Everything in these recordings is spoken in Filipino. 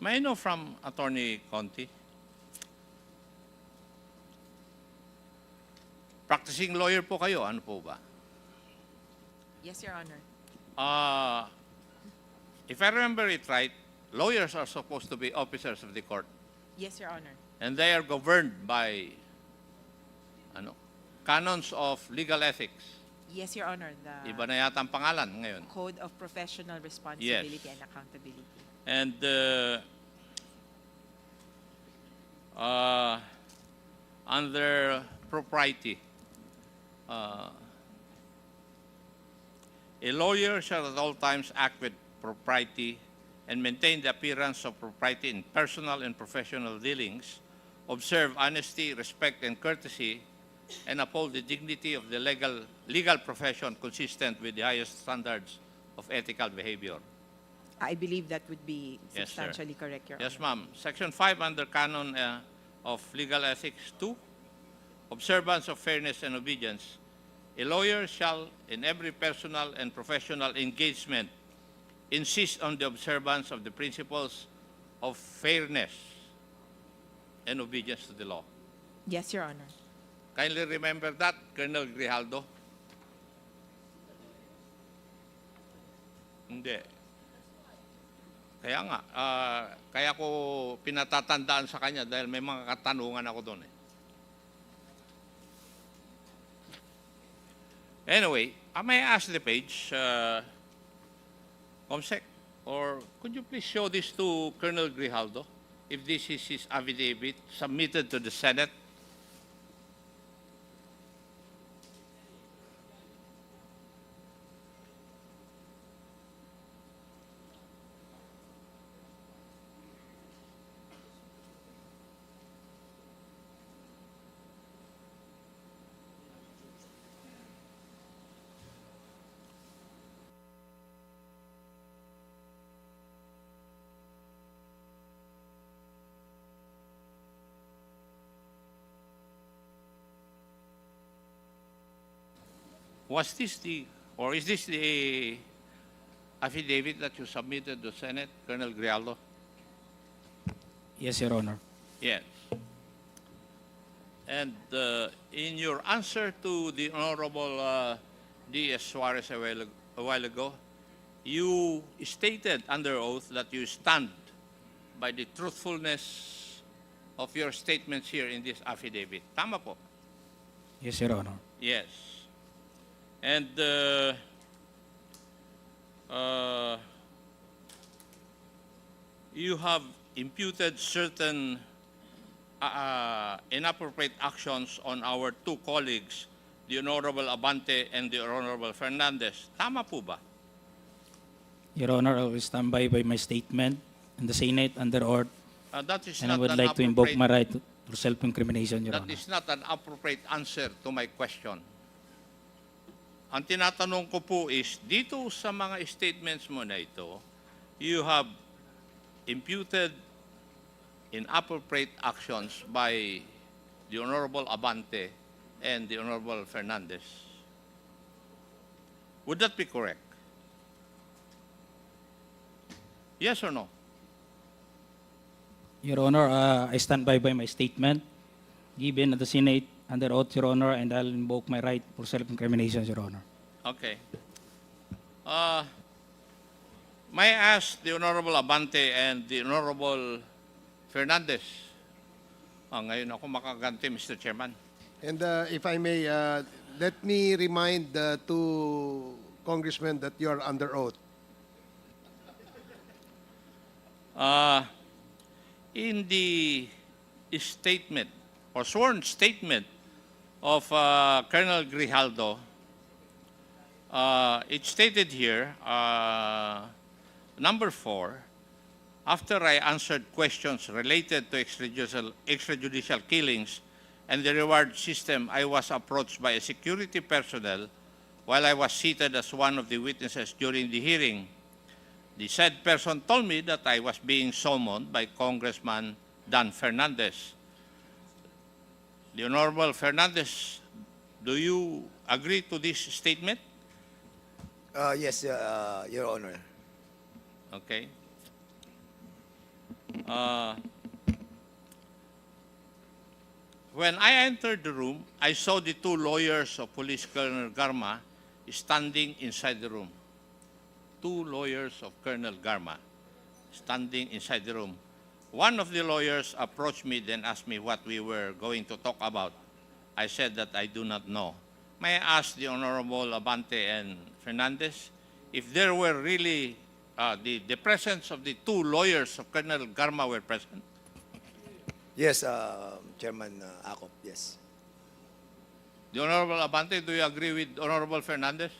May I know from Attorney Conti? Practicing lawyer po kayo, ano po ba? Yes, Your Honor. Uh, if I remember it right, lawyers are supposed to be officers of the court Yes, Your Honor. and they are governed by ano, canons of legal ethics. Yes, Your Honor. The Iba na yata ang pangalan ngayon. Code of Professional Responsibility and Accountability. And uh, uh, under propriety, uh, a lawyer shall at all times act with propriety and maintain the appearance of propriety in personal and professional dealings, observe honesty, respect, and courtesy, and uphold the dignity of the legal, legal profession consistent with the highest standards of ethical behavior. I believe that would be Yes, sir. substantially correct, Your Honor. Yes, ma'am. Section 5 under Canon uh, of Legal Ethics 2, observance of fairness and obedience. A lawyer shall, in every personal and professional engagement, insist on the observance of the principles of fairness and obedience to the law. Yes, Your Honor. Kindly remember that, Colonel Grijaldo. Hindi. Kaya nga, ah, kaya ko pinatatandaan sa kanya dahil may mga katanungan ako doon eh. Anyway, I may ask the page, uh, Comsec, or could you please show this to Colonel Grijaldo? If this is his affidavit submitted to the Senate Was this the, or is this the affidavit that you submitted to Senate, Colonel Grijaldo? Yes, Your Honor. Yes. And uh, in your answer to the Honorable uh, D.S. Suarez a while, a while ago, you stated under oath that you stand by the truthfulness of your statements here in this affidavit. Tama po? Yes, Your Honor. Yes. And uh, uh, you have imputed certain uh, uh, inappropriate actions on our two colleagues, the Honorable Abante and the Honorable Fernandez. Tama po ba? Your Honor, I will stand by by my statement in the Senate under oath, Uh, that is and I not would an like to invoke my right to to self-incrimination, Your That Honor. is not an appropriate answer to my question. Ang tinatanong ko po is, dito sa mga statements mo na ito, you have imputed inappropriate actions by the Honorable Abante and the Honorable Fernandez. Would that be correct? Yes or no? Your Honor, uh, I stand by by my statement given at the Senate under oath, Your Honor, and I'll invoke my right for self-incrimination, Your Honor. Okay. Uh, may I ask the Honorable Abante and the Honorable Fernandez? Ah, ngayon ako makaganti, Mr. Chairman. And uh, if I may, uh, let me remind the two congressmen that you are under oath. Uh, in the statement or sworn statement of uh, Colonel Grijaldo, uh, it stated here, uh, number four, after I answered questions related to extrajudicial, extrajudicial killings and the reward system, I was approached by a security personnel while I was seated as one of the witnesses during the hearing. The said person told me that I was being summoned by Congressman Dan Fernandez. The Honorable Fernandez, do you agree to this statement? Uh, yes, uh, Your Honor. Okay. Uh, when I entered the room, I saw the two lawyers of Police Colonel Garma standing inside the room. Two lawyers of Colonel Garma standing inside the room. One of the lawyers approached me, then asked me what we were going to talk about. I said that I do not know. May I ask the Honorable Abante and Fernandez if there were really uh, the, the presence of the two lawyers of Colonel Garma were present? Yes, uh, Chairman uh, Akop, yes. The Honorable Abante, do you agree with Honorable Fernandez?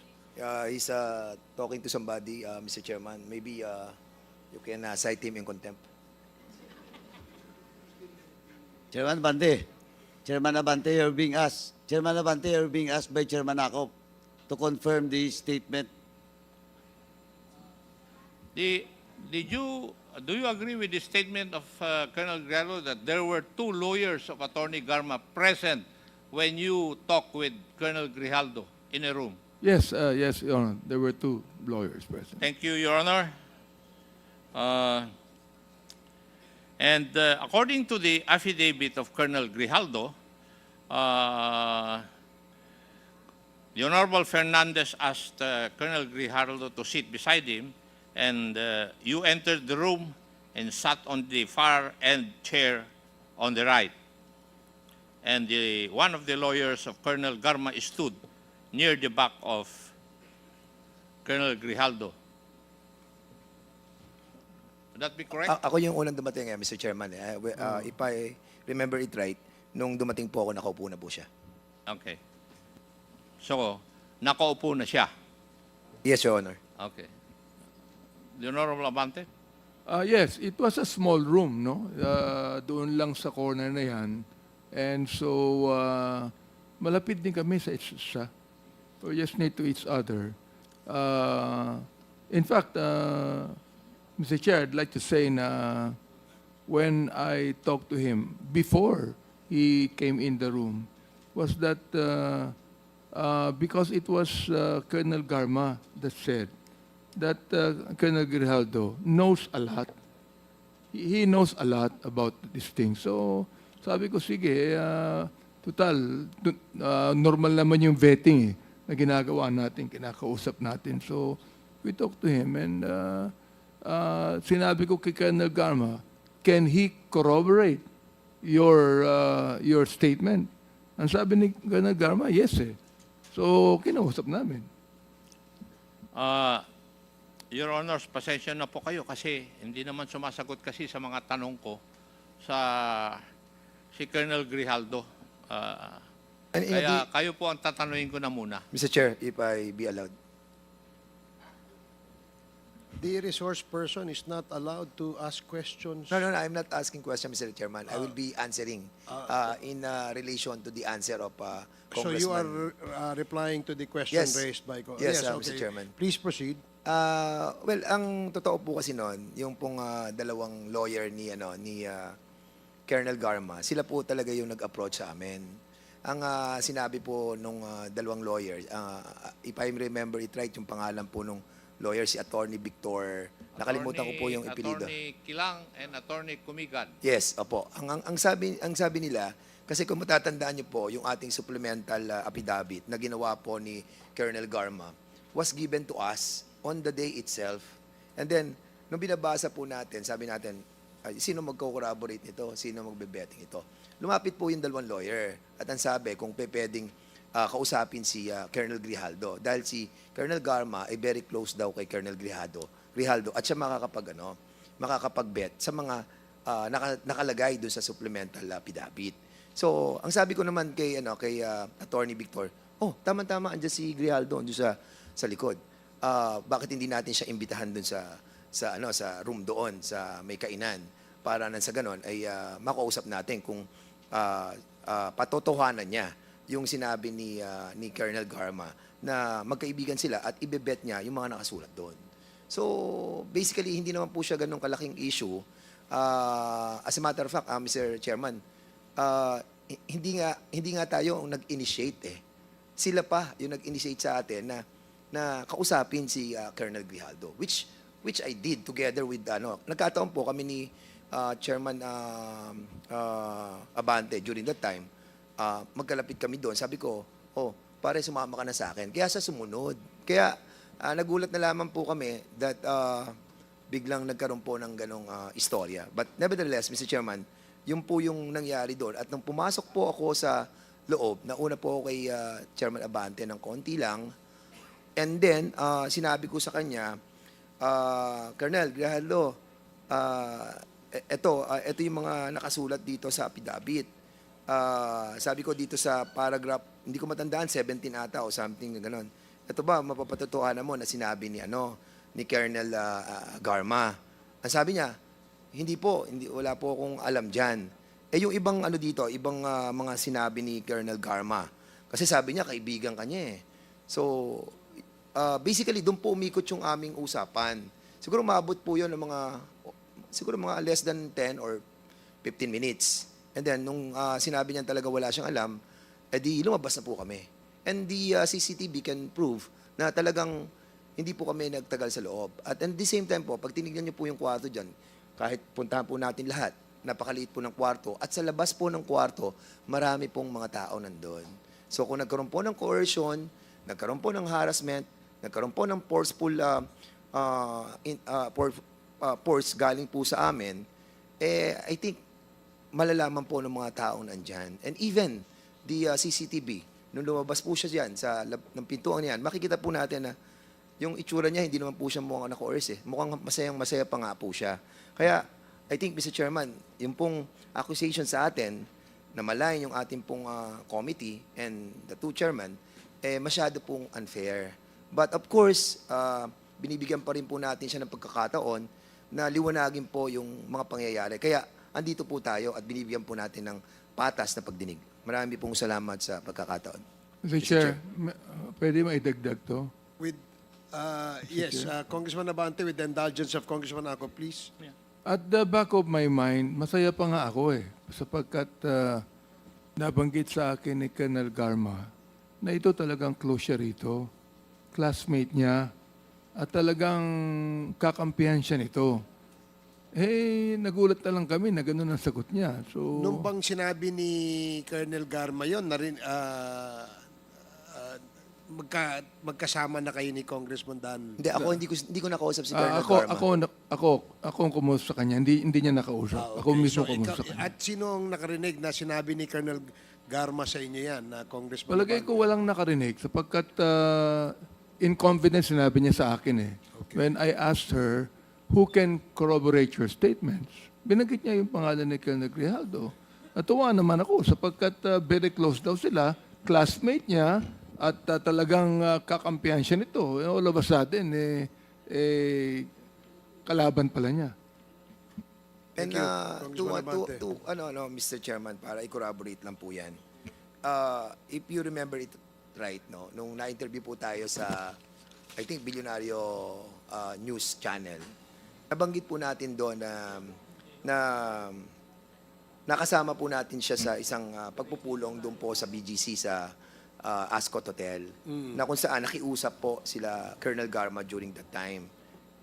Uh, he's uh, talking to somebody, uh, Mr. Chairman. Maybe uh, you can uh, cite him in contempt. Chairman Abante, Chairman Abante, you're being asked. Chairman Abante, you're being asked by Chairman Akop to confirm the statement. The, did you, do you agree with the statement of uh, Colonel Grijalvo that there were two lawyers of Attorney Garma present when you talked with Colonel Grijaldo in a room? Yes, uh, yes, Your Honor. There were two lawyers present. Thank you, Your Honor. Uh, and uh, according to the affidavit of Colonel Grijaldo, uh, the Honorable Fernandez asked uh, Colonel Grijaldo to sit beside him, and uh, you entered the room and sat on the far end chair on the right. And the, one of the lawyers of Colonel Garma stood near the back of Colonel Grijaldo. Would that be correct? A- ako yung unang dumating, eh, Mr. Chairman. Eh. Uh, uh, if I remember it right, nung dumating po ako, nakaupo na po siya. Okay. So, nakaupo na siya. Yes, Your Honor. Okay. The Honorable Abante? Uh, yes, it was a small room, no? Uh, doon lang sa corner na yan. And so, uh, malapit din kami sa isa. isa. We're just near to each other. Uh, in fact, uh, Mr. Chair, I'd like to say na when I talked to him before he came in the room was that uh, uh, because it was uh, Colonel Garma that said that uh, Colonel Grijaldo knows a lot. He, knows a lot about this thing. So, sabi ko, sige, uh, total, uh, normal naman yung vetting eh, na ginagawa natin, kinakausap natin. So, we talked to him and uh, uh, sinabi ko kay Colonel Garma, can he corroborate your uh, your statement? Ang sabi ni Colonel Garma, yes eh. So, kinausap namin. Uh, Your Honors, pasensya na po kayo kasi hindi naman sumasagot kasi sa mga tanong ko sa si Colonel Grijaldo. Uh, And, kaya kayo po ang tatanungin ko na muna. Mr. Chair, if I be allowed. The resource person is not allowed to ask questions. No, no, no, I'm not asking question, Mr. Chairman. I will be answering uh, in uh, relation to the answer of uh, So you are uh, replying to the question Yes. raised by... co- Yes, uh, Mr. Chairman. Please proceed. Ah, well, ang totoo po kasi noon, yung pong ah, dalawang lawyer ni ano ni ah, Colonel Garma, sila po talaga yung nag-approach sa amin. Ang ah, sinabi po nung ah, dalawang lawyer, ah, if I remember it right, yung pangalan po nung lawyer si Attorney Victor. Nakalimutan ko po yung ipilido. Attorney Kilang and Attorney Kumigan. Yes, opo. Ang, ang, ang sabi ang sabi nila kasi kung matatandaan niyo po yung ating supplemental uh, affidavit na ginawa po ni Colonel Garma was given to us on the day itself. And then nung binabasa po natin, sabi natin, ay, sino magko-corroborate nito? Sino magbe-betting ito? Lumapit po yung dalawang lawyer at ang sabi kung pe pwedeng ah, kausapin si ah, Colonel Grijaldo dahil si Colonel Garma ay very close daw kay Colonel Grijaldo. Grijaldo at siya makakapag ano, makakapag-bet sa mga ah, naka- nakalagay doon sa supplemental affidavit. So, ang sabi ko naman kay ano kay ah, Attorney Victor, oh, tama-tama andiyan si Grijaldo doon sa sa likod. Ah, bakit hindi natin siya imbitahan doon sa sa ano sa room doon sa may kainan para nang sa ganon ay ah, makausap natin kung ah, ah, patotohanan niya yung sinabi ni ah, ni Colonel Garma na magkaibigan sila at ibebet niya yung mga nakasulat doon. So, basically, hindi naman po siya ganun kalaking issue. Ah, as a matter of fact, ah, Mr. Chairman, hi- hindi nga hindi nga tayo ang nag-initiate eh. Sila pa yung nag-initiate sa atin na na kausapin si ah, Colonel Grijaldo which which I did together with ano nagkataon po kami ni uh, Chairman um, uh, Abante during that time, uh, magkalapit kami doon. Sabi ko, oh, pare sumama ka na sa akin. Kaya sa sumunod. Kaya ah, nagulat na lamang po kami that uh, biglang nagkaroon po ng ganong ah, istorya. But nevertheless, Mr. Chairman, yun po yung nangyari doon. At nung pumasok po ako sa loob, nauna po kay ah, Chairman Abante ng konti lang. And then, ah, sinabi ko sa kanya, ah, Colonel Grijaldo, ah, e- eto, ah, eto yung mga nakasulat dito sa affidavit. Ah, sabi ko dito sa paragraph, hindi ko matandaan, 17 ata o something na. Ito ba, mapapatotohanan mo na sinabi ni ano, ni Colonel ah, ah, Garma. Ang sabi niya, hindi po, hindi, wala po akong alam dyan. Eh yung ibang ano dito, ibang ah, mga sinabi ni Colonel Garma. Kasi sabi niya, kaibigan kanya eh. So, ah, basically, doon po umikot yung aming usapan. Siguro maabot po yun ng mga, siguro mga less than 10 or 15 minutes. And then, nung ah, sinabi niya talaga wala siyang alam, edi lumabas na po kami. And the ah, CCTV can prove na talagang hindi po kami nagtagal sa loob. At at the same time po, pag tinignan niyo po yung kwarto dyan, kahit puntahan po natin lahat, napakaliit po ng kwarto. At sa labas po ng kwarto, marami pong mga tao nandun. So kung nagkaroon po ng coercion, nagkaroon po ng harassment, nagkaroon po ng forceful uh, uh, in, uh, for, uh, force galing po sa amin, eh, I think malalaman po ng mga taong nandyan. And even the uh, CCTV, nung lumabas po siya dyan sa lab, ng pintuan niyan, makikita po natin na yung itsura niya, hindi naman po siya mukhang na-coerce eh. Mukhang masayang masaya pa nga po siya. Kaya, I think, Mr. Chairman, yung pong accusation sa atin, na malayan yung ating pong ah, committee and the two chairman, eh, masyado pong unfair. But of course, ah, binibigyan pa rin po natin siya ng pagkakataon na liwanagin po yung mga pangyayari. Kaya, andito po tayo at binibigyan po natin ng patas na pagdinig. Marami pong salamat sa pagkakataon. Mr. Chair, ma- pwede maidagdag to? With, uh, yes, uh, Congressman Abante, with the indulgence of Congressman Ako, please. At the back of my mind, masaya pa nga ako eh. Sapagkat ah, nabanggit sa akin ni Colonel Garma na ito talagang siya rito. Classmate niya. At talagang kakampihan siya nito. Eh, nagulat na lang kami na gano'n ang sagot niya. So, Nung bang sinabi ni Colonel Garma yun, na rin, ah, ah, magka, magkasama na kayo ni Congressman Dan. Hindi, ako hindi ko, hindi ko nakausap si ah, Colonel ako, Garma. ako, na- ako, ako ang kumusta sa kanya. Hindi, hindi niya nakausap. Ah, Ako okay. mismo So, kumusta sa kanya. At sino ang nakarinig na sinabi ni Colonel Garma sa inyo yan, na Congressman Palagay ko walang nakarinig sapagkat uh, in confidence sinabi niya sa akin eh. When I asked her, who can corroborate your statements? Binanggit niya yung pangalan ni Colonel Grijaldo. Natuwa naman ako sapagkat uh, very close daw sila, classmate niya, at uh, talagang uh, kakampihan siya nito. Eh, All of a sudden, eh, eh, kalaban pala niya. And Thank you, uh, to, uh, to, to, ano, ano, Mr. Chairman, para i-corroborate lang po yan. Uh, if you remember it right, no, nung na-interview po tayo sa, I think, Bilyonaryo uh, News Channel, nabanggit po natin doon na, na nakasama po natin siya sa isang uh, pagpupulong doon po sa BGC sa uh, Ascot Hotel na kung saan nakiusap po sila Colonel Garma during that time.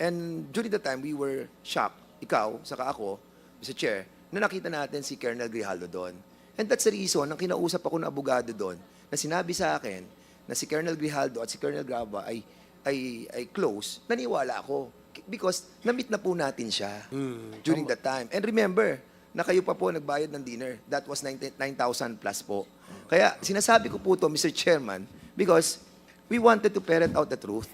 And during that time, we were shocked, ikaw, saka ako, Mr. Chair, na nakita natin si Colonel Grijaldo doon. And that's the reason, nang kinausap ako ng abogado doon, na sinabi sa akin na si Colonel Grijaldo at si Colonel Grava ay, ay, ay close, naniwala ako. Because na-meet na po natin siya during that time. And remember, na kayo pa po nagbayad ng dinner. That was 19 9,000 plus po. Kaya sinasabi ko po to, Mr. Chairman, because we wanted to ferret out the truth.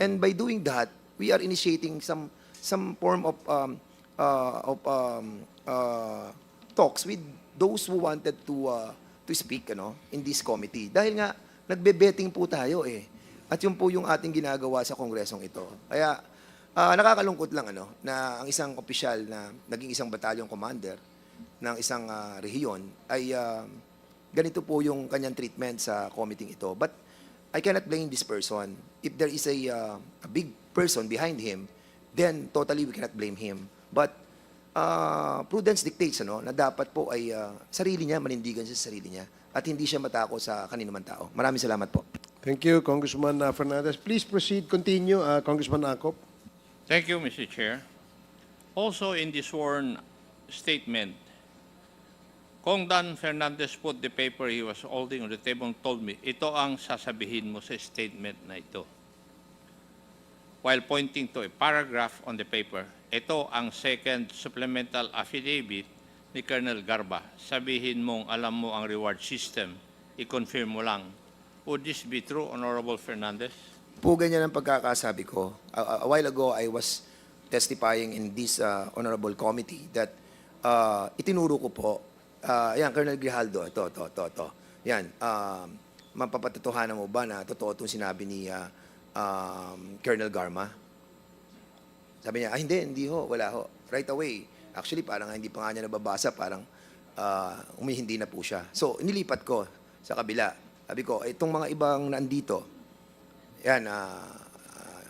And by doing that, we are initiating some some form of um, uh, of um, uh, talks with those who wanted to uh, to speak ano in this committee. Dahil nga nagbe-betting po tayo eh. At yun po yung ating ginagawa sa kongresong ito. Kaya ah, nakakalungkot lang ano na ang isang opisyal na naging isang battalion commander ng isang ah, rehiyon ay ah, ganito po yung kanyang treatment sa committee ito. But I cannot blame this person. If there is a, uh, a big person behind him, then totally we cannot blame him. But uh, prudence dictates ano, na dapat po ay uh, sarili niya, manindigan siya sa sarili niya at hindi siya matako sa kanino man tao. Maraming salamat po. Thank you, Congressman uh, Fernandez. Please proceed, continue, uh, Congressman Akop. Thank you, Mr. Chair. Also in the sworn statement. Kung Dan Fernandez put the paper he was holding on the table and told me, ito ang sasabihin mo sa statement na ito. While pointing to a paragraph on the paper, ito ang second supplemental affidavit ni Colonel Garba. Sabihin mong alam mo ang reward system, i-confirm mo lang. Would this be true, Honorable Fernandez? Po ganyan ang pagkakasabi ko. A, a while ago, I was testifying in this uh, honorable committee that uh, itinuro ko po, uh, yan, Colonel Grijaldo, ito, ito, ito, ito. Yan, um, mapapatotohanan mo ba na totoo itong sinabi ni uh, um, Colonel Garma? Sabi niya, ah, hindi, hindi ho, wala ho. Right away. Actually, parang hindi pa nga niya nababasa, parang uh, umihindi na po siya. So, nilipat ko sa kabila. Sabi ko, "Eh, itong mga ibang nandito, yan, ah,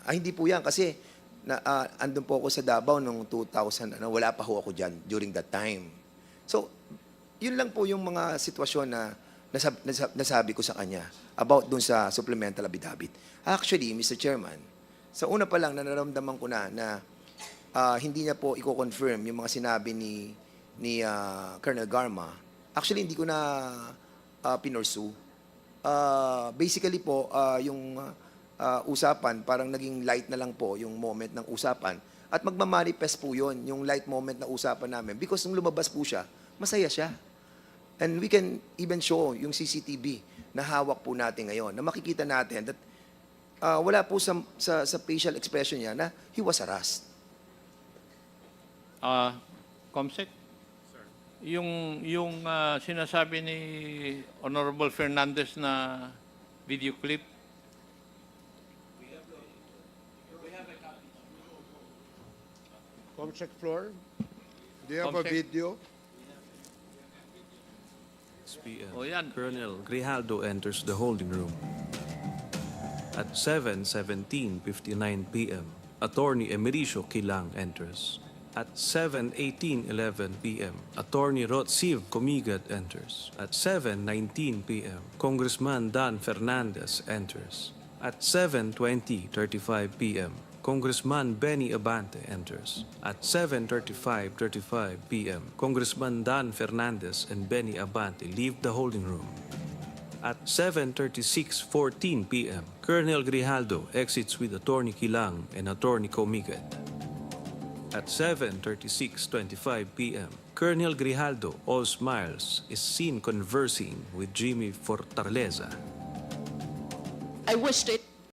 ah, hindi po yan kasi na, ah, andun po ako sa Davao noong 2000, ano, wala pa ho ako dyan during that time. So, yun lang po yung mga sitwasyon na nasab, nasab, nasabi ko sa kanya about dun sa supplemental affidavit. Actually, Mr. Chairman, sa una pa lang na nararamdaman ko na na ah, hindi niya po i-confirm yung mga sinabi ni ni ah, Colonel Garma. Actually, hindi ko na uh, pinursu. Ah, basically po, ah, yung ah, usapan, parang naging light na lang po yung moment ng usapan. At magmamanifest po yun, yung light moment na usapan namin. Because nung lumabas po siya, masaya siya. And we can even show yung CCTV na hawak po natin ngayon, na makikita natin that ah, wala po sa, sa, sa facial expression niya na he was harassed. Ah, Comsec? Yung yung ah, sinasabi ni Honorable Fernandez na video clip, Comsec floor. Do you have a Comsec. video? PM. O oh, yan. Colonel Grijaldo enters the holding room. At 7.17.59 p.m., Attorney Emericio Kilang enters. At 7.18.11 p.m., Attorney Rotsiv Comigat enters. At 7.19 p.m., Congressman Dan Fernandez enters. At 7.20.35 p.m., Congressman Benny Abante enters. At 7.35.35 p.m., Congressman Dan Fernandez and Benny Abante leave the holding room. At 7.36.14 p.m., Colonel Grijaldo exits with Attorney Kilang and Attorney Comigat. At 7.36.25 p.m., Colonel Grijaldo, all smiles, is seen conversing with Jimmy Fortaleza. I wish to